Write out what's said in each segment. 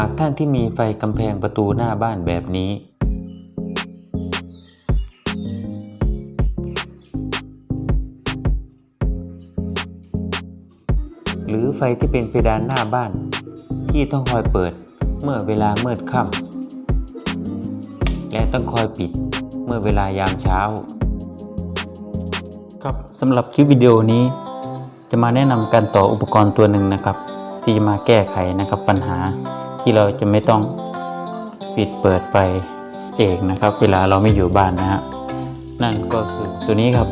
หากท่านที่มีไฟกำแพงประตูหน้าบ้านแบบนี้ หรือไฟที่เป็นเพดานหน้าบ้าน ที่ต้องคอยเปิดเมื่อเวลามืดค่ำและต้องคอยปิดเมื่อเวลายามเช้า ครับสำหรับคลิปวิดีโอนี้ จะมาแนะนำการต่ออุปกรณ์ตัวหนึ่งนะครับ ที่จะมาแก้ไขนะครับปัญหา ที่เราจะไม่ต้องปิดเปิดไฟเองนะครับ เวลาเราไม่อยู่บ้านนะฮะนั่นก็คือตัวนี้ครับ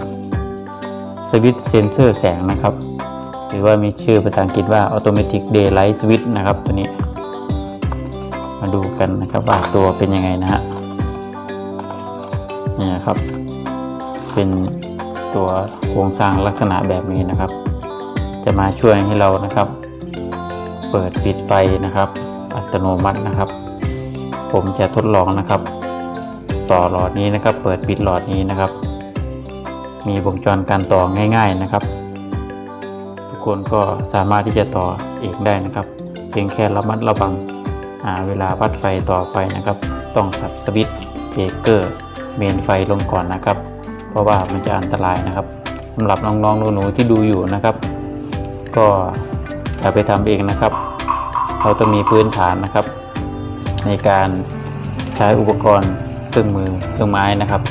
สวิตช์เซนเซอร์แสงนะครับ หรือว่ามีชื่อภาษาอังกฤษว่า Automatic Daylight Switch นะครับ ตัวนี้ มาดูกันนะครับว่าตัวเป็นยังไงนะฮะนี่นะครับ เป็นตัวโครงสร้างลักษณะแบบนี้นะครับ จะมาช่วยให้เรานะครับ เปิดปิดไฟนะครับ อัตโนมัตินะครับ ผมจะทดลองนะครับ ต่อหลอดนี้นะครับ เปิดปิดหลอดนี้นะครับ มีวงจรการต่อง่าย ๆนะครับ ทุกคนก็สามารถที่จะต่อเองได้นะครับ เพียงแค่ระมัดระวังเวลาวัดไฟต่อไปนะครับ ต้องสับสวิตช์เบรกเกอร์เมนไฟลงก่อนนะครับ เพราะว่ามันจะอันตรายนะครับสำหรับน้องๆหนูๆที่ดูอยู่นะครับ ก็อย่าไปทำเองนะครับ เราต้องมีพื้นฐานนะครับ ในการใช้อุปกรณ์เครื่องมือเครื่องไม้นะครับ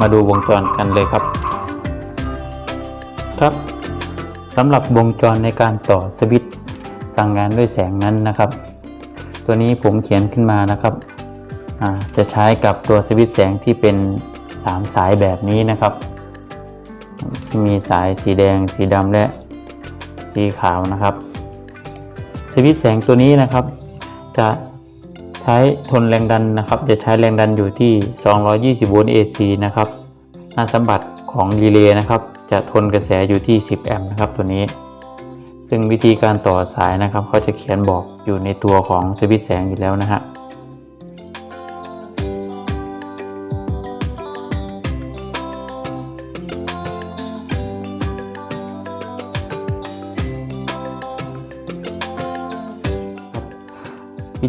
มาดูวงจรกันเลยครับ ครับสำหรับวงจรในการต่อสวิตช์สั่งงานด้วยแสงนั้นนะครับ ตัวนี้ผมเขียนขึ้นมานะครับจะใช้กับตัวสวิตช์แสงที่เป็น 3 สายแบบนี้นะครับที่มีสายสีแดง สีดำและสีขาวนะครับ สวิตช์แสงตัวนี้นะครับ จะใช้ทนแรงดันนะครับ จะใช้แรงดันอยู่ที่ 220 โวลต์ AC นะครับหน้าสมบัติของรีเลย์นะครับ จะทนกระแสอยู่ที่ 10 แอมป์นะครับตัวนี้ ซึ่งวิธีการต่อสายนะครับเขาจะเขียนบอกอยู่ในตัวของสวิตช์แสงอยู่แล้วนะฮะ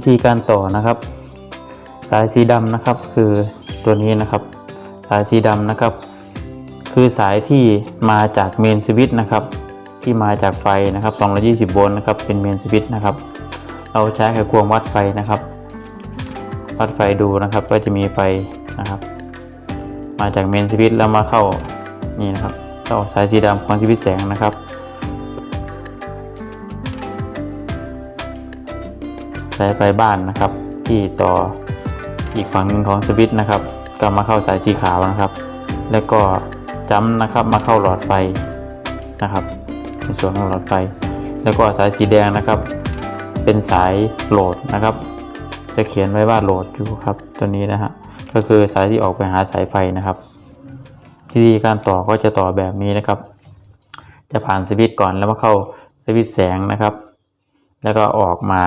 ธีการต่อนะครับ สายสีดำนะครับคือตัวนี้นะครับ สายสีดำนะครับ คือสายที่มาจากเมนสวิตช์นะครับ ที่มาจากไฟนะครับ 220 โวลต์นะครับเป็นเมนสวิตช์นะครับ เราใช้ไขควงวัดไฟนะครับ วัดไฟดูนะครับก็จะมีไฟนะครับ มาจากเมนสวิตช์แล้วมาเข้านี่นะครับเข้าสายสีดำของสวิตช์แสงนะครับ สายไฟบ้านนะครับ ที่ต่ออีกฝั่งหนึ่งของสวิตช์นะครับก็มาเข้าสายสีขาวนะครับ แล้วก็จ้ำนะครับมาเข้าหลอดไฟนะครับในส่วนของหลอดไฟ แล้วก็สายสีแดงนะครับ เป็นสายโหลดนะครับ จะเขียนไว้ว่าโหลดอยู่ครับตัวนี้นะฮะก็คือสายที่ออกไปหาสายไฟนะครับวิธีการต่อก็จะต่อแบบนี้นะครับ จะผ่านสวิตช์ก่อนแล้วมาเข้าสวิตช์แสงนะครับ แล้วก็ออกมา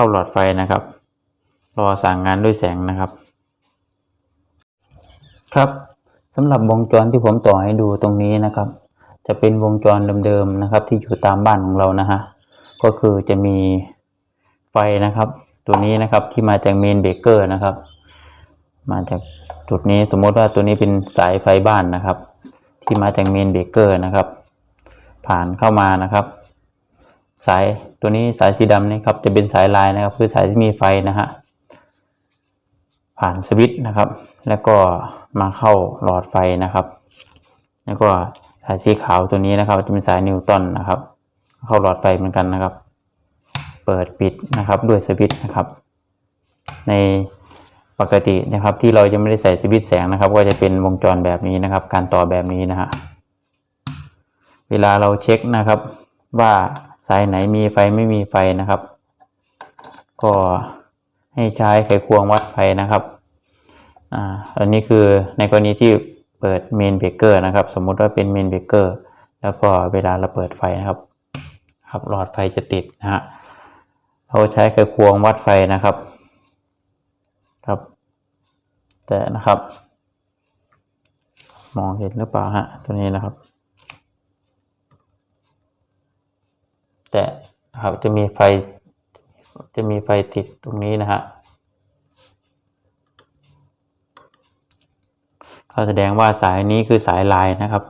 เข้าหลอดไฟนะครับ รอสั่งงานด้วยแสงนะครับ ครับสำหรับวงจรที่ผมต่อให้ดูตรงนี้นะครับ จะเป็นวงจรเดิมๆนะครับ ที่อยู่ตามบ้านของเรานะฮะก็คือจะมีไฟนะครับ ตัวนี้นะครับที่มาจากเมนเบเกอร์นะครับ มาจากจุดนี้สมมติว่าตัวนี้เป็นสายไฟบ้านนะครับ ที่มาจากเมนเบเกอร์นะครับ ผ่านเข้ามานะครับ สายตัวนี้สายสีดำนี่ครับจะเป็นสายลายนะครับ คือสายที่มีไฟนะฮะผ่านสวิตช์นะครับ แล้วก็มาเข้าหลอดไฟนะครับ แล้วก็สายสีขาวตัวนี้นะครับ จะเป็นสายนิวตันนะครับ เข้าหลอดไฟเหมือนกันนะครับ เปิดปิดนะครับด้วยสวิตช์นะครับ ในปกตินะครับที่เรายังไม่ได้ใส่สวิตช์แสงนะครับ ก็จะเป็นวงจรแบบนี้นะครับ การต่อแบบนี้นะฮะเวลาเราเช็คนะครับว่า สายไหนมีไฟไม่มีไฟนะครับ ก็ให้ใช้ไขควงวัดไฟนะครับอ่าอันนี้คือในกรณีที่เปิดเมนเบรกเกอร์นะครับ สมมุติว่าเป็นเมนเบรกเกอร์แล้วก็เวลาเราเปิดไฟนะครับ ครับหลอดไฟจะติดนะฮะเราใช้ไขควงวัดไฟนะครับ ครับ แต่นะครับ มองเห็นหรือเปล่าฮะตัวนี้นะครับ แต่นะครับจะมีไฟจะมีไฟติดตรงนี้นะฮะก็แสดงว่าสายนี้คือสายลายนะครับ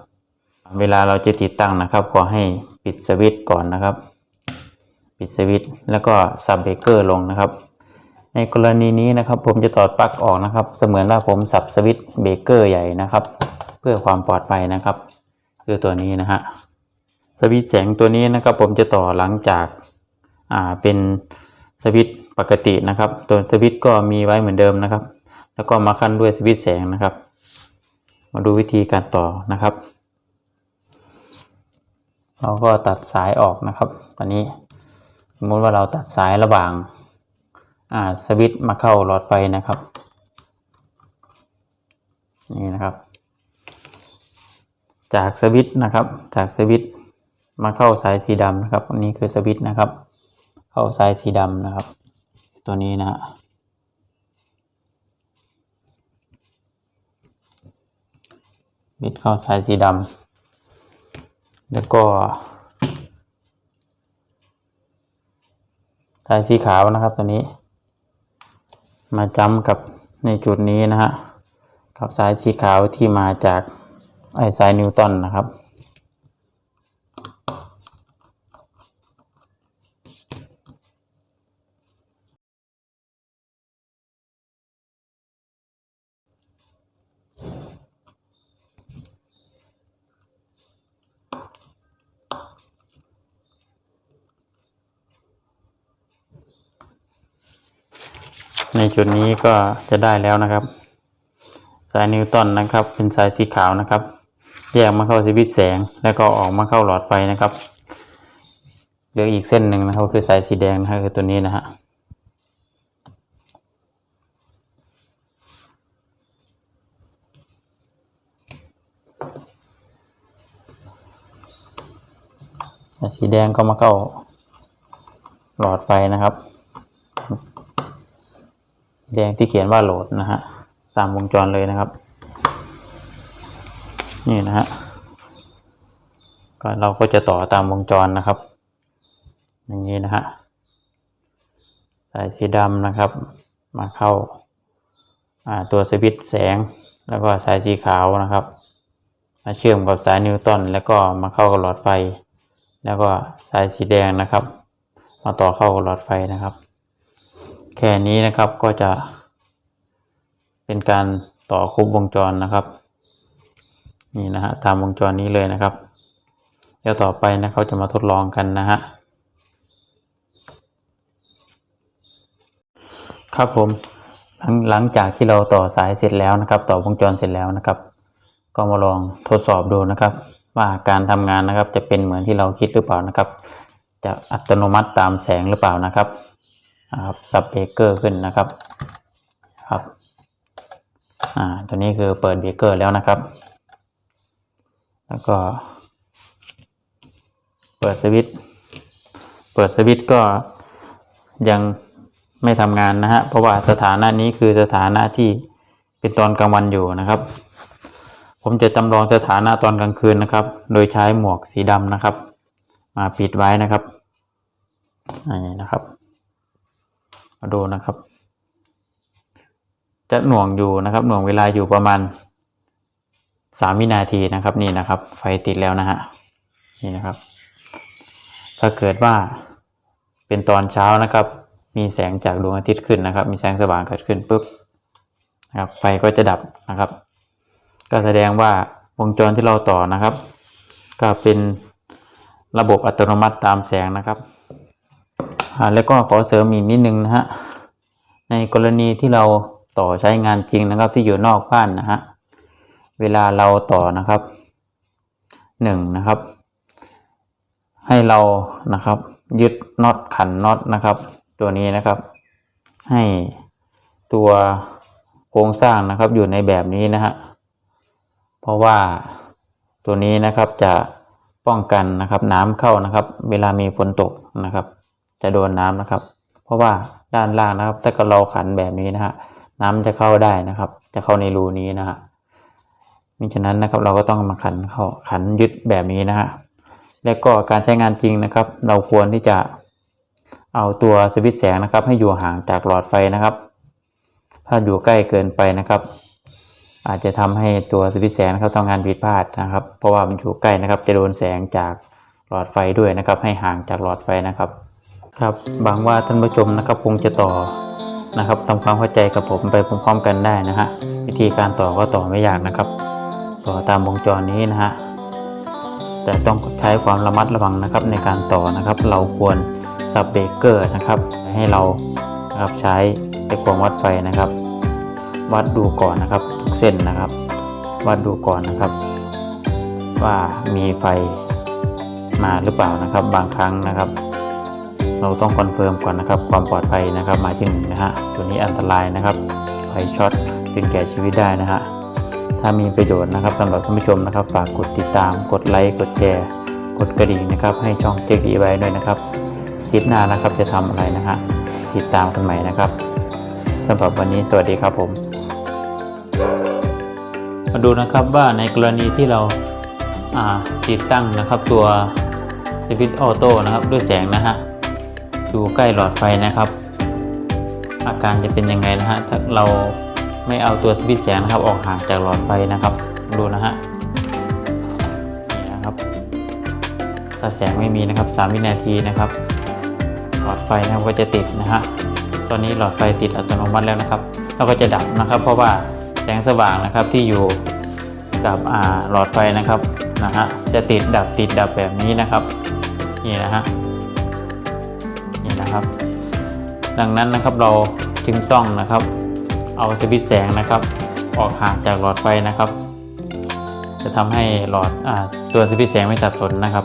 เวลาเราจะติดตั้งนะครับขอให้ปิดสวิตช์ก่อนนะครับ ปิดสวิตช์แล้วก็สับเบรกเกอร์ลงนะครับ ในกรณีนี้นะครับ ผมจะถอดปลั๊กออกนะครับ เสมือนว่าผมสับสวิตช์เบรกเกอร์ใหญ่นะครับ เพื่อความปลอดภัยนะครับ คือตัวนี้นะฮะ สวิตแสงตัวนี้นะครับ ผมจะต่อหลังจากอ่าเป็นสวิตปกตินะครับ ตัวสวิตก็มีไว้เหมือนเดิมนะครับ แล้วก็มาขั้นด้วยสวิตแสงนะครับ มาดูวิธีการต่อนะครับ เราก็ตัดสายออกนะครับ ตอนนี้สมมติว่าเราตัดสายระหว่างอ่าสวิตมาเข้าหลอดไฟนะครับนี่นะครับ จากสวิตนะครับจากสวิต มาเข้าสายสีดำนะครับอันนี้คือสวิตช์นะครับ เข้าสายสีดำนะครับ ตัวนี้นะฮะบิดเข้าสายสีดำแล้วก็สายสีขาวนะครับตัวนี้ มาจำกับในจุดนี้นะฮะกับสายสีขาวที่มาจากไอสายนิวตันนะครับ ในจุดนี้ก็จะได้แล้วนะครับ สายนิวตันนะครับ เป็นสายสีขาวนะครับ แยกมาเข้าสวิตแสง แล้วก็ออกมาเข้าหลอดไฟนะครับเหลืออีกเส้นหนึ่งนะครับคือสายสีแดงนะครับคือตัวนี้นะฮะสีแดงก็มาเข้าหลอดไฟนะครับ แดงที่เขียนว่าโหลดนะฮะตามวงจรเลยนะครับ นี่นะฮะก็เราก็จะต่อตามวงจรนะครับ อย่างนี้นะฮะสายสีดำนะครับ มาเข้าอ่าตัวสวิตช์แสงแล้วก็สายสีขาวนะครับ มาเชื่อมกับสายนิวตันแล้วก็มาเข้ากับหลอดไฟ แล้วก็สายสีแดงนะครับ มาต่อเข้ากับหลอดไฟนะครับ แค่นี้นะครับก็จะ เป็นการต่อครบวงจรนะครับ นี่นะฮะตามวงจรนี้เลยนะครับ เดี๋ยวต่อไปนะเขาจะมาทดลองกันนะฮะครับผมหลังหลังจากที่เราต่อสายเสร็จแล้วนะครับ ต่อวงจรเสร็จแล้วนะครับ ก็มาลองทดสอบดูนะครับ ว่าการทำงานนะครับจะเป็นเหมือนที่เราคิดหรือเปล่านะครับ จะอัตโนมัติตามแสงหรือเปล่านะครับ นะครับซับเบรกเกอร์ขึ้นนะครับครับอ่าตัวนี้คือเปิดเบรกเกอร์แล้วนะครับ แล้วก็ เปิดสวิตเปิดสวิตก็ยังไม่ทำงานนะฮะเพราะว่าสถานะนี้คือสถานะที่เป็นตอนกลางวันอยู่นะครับ ผมจะจำลองสถานะตอนกลางคืนนะครับ โดยใช้หมวกสีดำนะครับ มาปิดไว้นะครับนี่นะครับ มาดูนะครับ จะหน่วงอยู่นะครับ หน่วงเวลาอยู่ประมาณสามวินาทีนะครับนี่นะครับ ไฟติดแล้วนะฮะนี่นะครับ ถ้าเกิดว่าเป็นตอนเช้านะครับ มีแสงจากดวงอาทิตย์ขึ้นนะครับ มีแสงสว่างเกิดขึ้นปุ๊บนะครับ ไฟก็จะดับนะครับ ก็แสดงว่าวงจรที่เราต่อนะครับ ก็เป็นระบบอัตโนมัติตามแสงนะครับ แล้วก็ขอเสริมอีกนิดนึงนะฮะในกรณีที่เราต่อใช้งานจริงนะครับ ที่อยู่นอกบ้านนะฮะเวลาเราต่อนะครับหนึ่งนะครับ ให้เรานะครับ ยึดน็อตขันน็อตนะครับ ตัวนี้นะครับ ให้ตัวโครงสร้างนะครับอยู่ในแบบนี้นะฮะเพราะว่าตัวนี้นะครับจะป้องกันนะครับ น้ำเข้านะครับ เวลามีฝนตกนะครับ จะโดนน้ำนะครับ เพราะว่าด้านล่างนะครับ ถ้าเกิดเราขันแบบนี้นะฮะน้ำจะเข้าได้นะครับ จะเข้าในรูนี้นะฮะมิฉะนั้นนะครับเราก็ต้องมาขันเข้าขันยึดแบบนี้นะฮะแล้วก็การใช้งานจริงนะครับ เราควรที่จะเอาตัวสวิตช์แสงนะครับ ให้อยู่ห่างจากหลอดไฟนะครับ ถ้าอยู่ใกล้เกินไปนะครับ อาจจะทำให้ตัวสวิตช์แสงนะครับทำงานผิดพลาดนะครับ เพราะว่ามันอยู่ใกล้นะครับ จะโดนแสงจากหลอดไฟด้วยนะครับ ให้ห่างจากหลอดไฟนะครับ ครับบางว่าท่านผู้ชมนะครับคงจะต่อนะครับทำความเข้าใจกับผมไปพร้อมๆกันได้นะฮะวิธีการต่อก็ต่อไม่ยากนะครับ ต่อตามวงจรนี้นะฮะแต่ต้องใช้ความระมัดระวังนะครับในการต่อนะครับ เราควรสับเบรกเกอร์นะครับ ให้เรานะครับใช้ไอ้ความวัดไฟนะครับ วัดดูก่อนนะครับทุกเส้นนะครับ วัดดูก่อนนะครับ ว่ามีไฟมาหรือเปล่านะครับบางครั้งนะครับ เราต้องคอนเฟิร์มก่อนนะครับ ความปลอดภัยนะครับหมายที่หนึ่งนะฮะตัวนี้อันตรายนะครับไฟช็อตจึงแก่ชีวิตได้นะฮะถ้ามีประโยชน์นะครับสำหรับท่านผู้ชมนะครับฝากกดติดตาม กดไลค์กดแชร์ กดกระดิ่งนะครับ ให้ช่องเจ๊กดีไว้ด้วยนะครับคลิปหน้านะครับจะทำอะไรนะฮะติดตามกันใหม่นะครับสำหรับวันนี้สวัสดีครับผมมาดูนะครับว่าในกรณีที่เราอ่าติดตั้งนะครับตัวสวิตช์ออโต้นะครับด้วยแสงนะฮะ อยู่ใกล้หลอดไฟนะครับ อาการจะเป็นยังไงนะฮะถ้าเราไม่เอาตัวสวิตช์แสงนะครับออกห่างจากหลอดไฟนะครับ ดูนะฮะนี่นะครับ ถ้าแสงไม่มีนะครับ 3 วินาทีนะครับ หลอดไฟนะครับก็จะติดนะฮะตอนนี้หลอดไฟติดอัตโนมัติแล้วนะครับเราก็จะดับนะครับ เพราะว่าแสงสว่างนะครับที่อยู่กับอ่าหลอดไฟนะครับนะฮะจะติดดับติดดับแบบนี้นะครับนี่นะฮะ นะครับ ดังนั้นนะครับเราจึงต้องนะครับเอาสวิตแสงนะครับ ออกห่างจากหลอดไฟนะครับ จะทำให้หลอดอตัวสวิตแสงไม่สับสนนะครับ